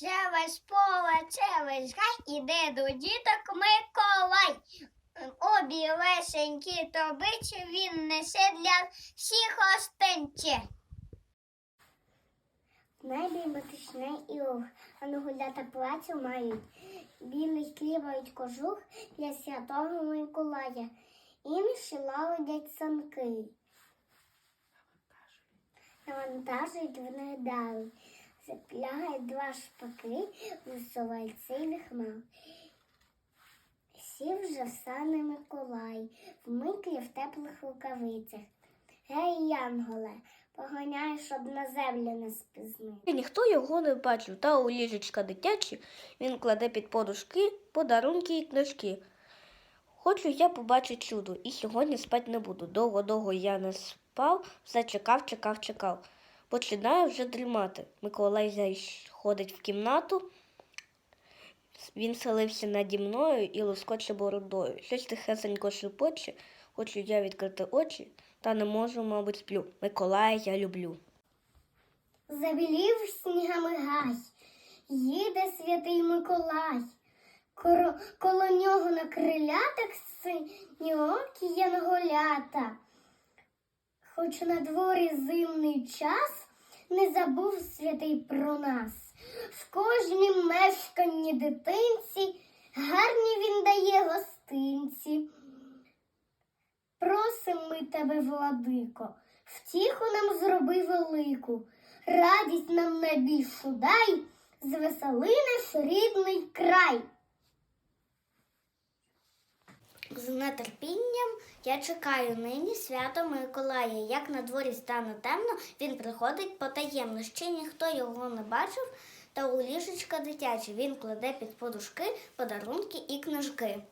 Це весь поле, це весь гай, іде до діток Миколай. Обі лесенькі тобичі він несе для всіх гостинці. В небі і ох, а гулята плацю мають. Білий хлібають кожух для святого Миколая. Інші лагодять санки. Навантажують вони далі. Заплягають два шпаки, висувальцевих мав. Сів вже сане Миколай, вмиклі в теплих рукавицях. Гей, Янголе, поганяй, щоб на землю не спізнив. І ніхто його не бачив, та у ліжечка дитячі він кладе під подушки подарунки і книжки. Хочу я побачити чудо, і сьогодні спать не буду. Довго-довго я не спав, все чекав, чекав, чекав. Починаю вже дрімати. Миколай заходить в кімнату. Він селився наді мною і лоскоче бородою. Щось тихесенько шепоче, хочу я відкрити очі, та не можу, мабуть, сплю. Миколая я люблю. Забілів снігами гай, їде святий Миколай. Коро, коло нього на крилятах синьокі янголята. Хоч на дворі зимний час не забув святий про нас. В кожнім мешканні дитинці гарні він дає гостинці. Просим ми тебе, владико, втіху нам зроби велику, радість нам найбільшу дай, звесели наш рідний край. З нетерпінням я чекаю нині свято Миколая. Як на дворі стане темно, він приходить потаємно. Ще ніхто його не бачив, та у ліжечка дитяче він кладе під подушки подарунки і книжки.